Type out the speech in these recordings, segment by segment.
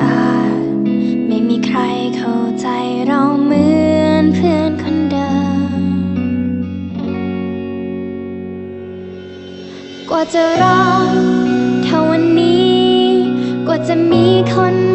อาจ ไม่มีใครเข้าใจเราเหมือนเพื่อนคนเดิม กว่าจะรักเท่าวันนี้ กว่าจะมีคน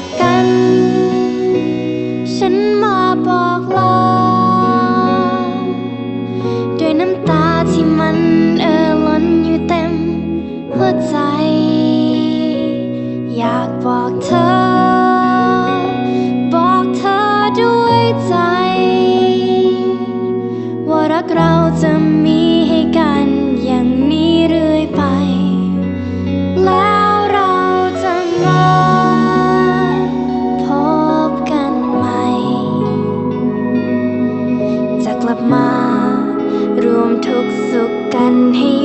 ากกัน ฉันมาบอกลาด้วยน้ำตาที่มันเอ่อล้นอยู่เต็มหัวใจ อยากบอกเธอ He.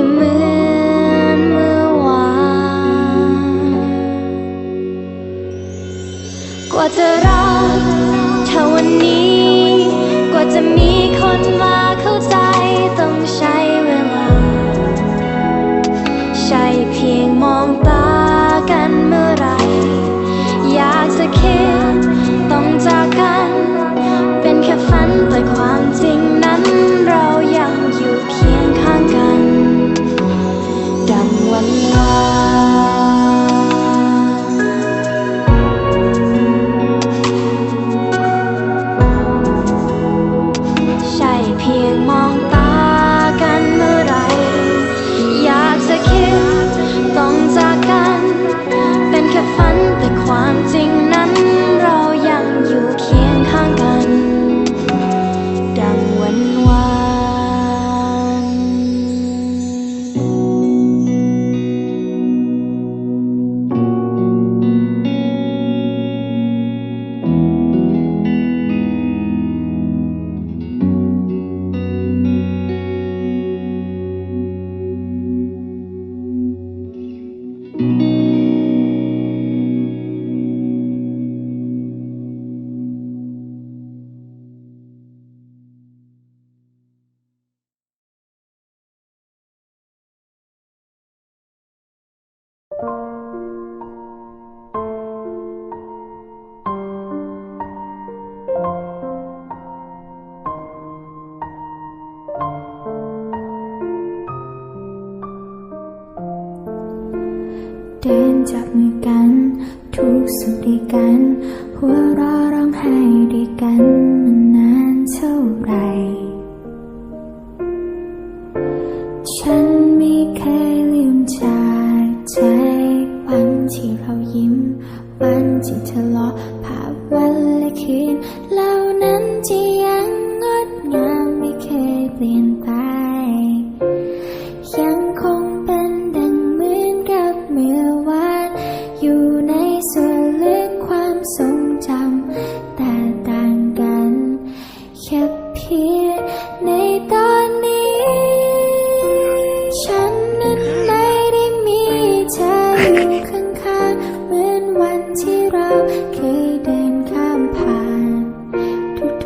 what I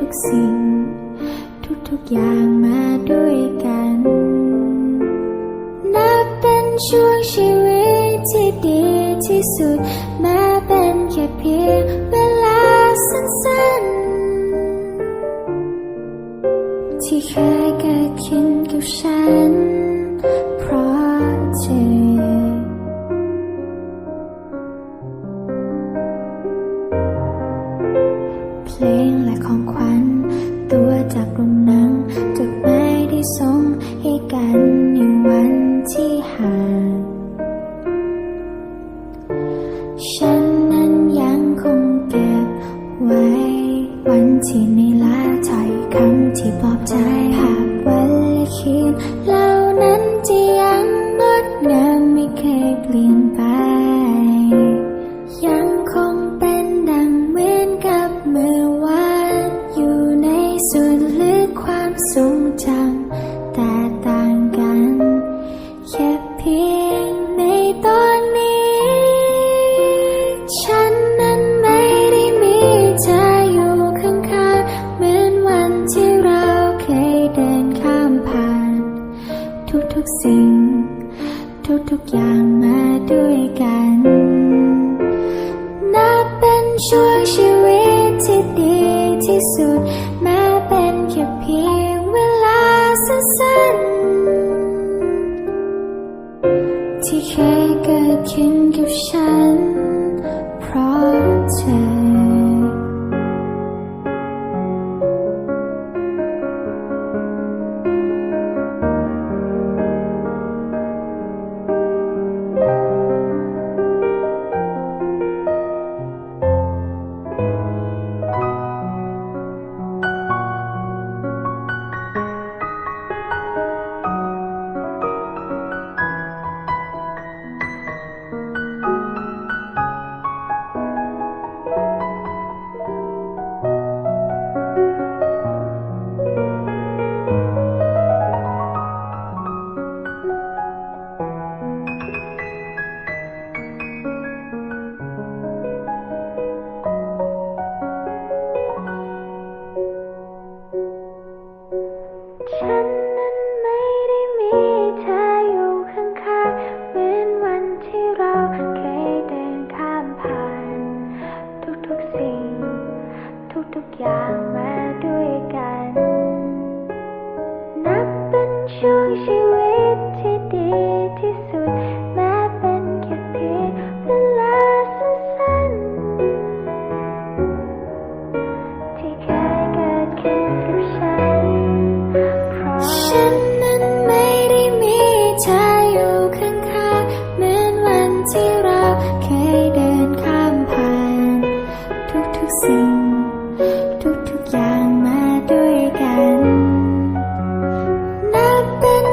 กสิ่ง ทุกๆอย่างมาด้วยกัน นับเป็นช่วงชีวิตที่ดีที่สุด แม้เป็นแค่เพียงเวลาสั้นๆ ที่เคยเกิดขึ้นกับฉัน เพราะเธอ ในตอนนี้ ฉันนั้นไม่ได้มีเธออยู่ข้างๆเหมือนวันที่เราเคยเดินข้ามผ่าน ทุกๆสิ่ง ทุกๆอย่างมาด้วยกัน นับเป็นช่วงชีวิต passion project.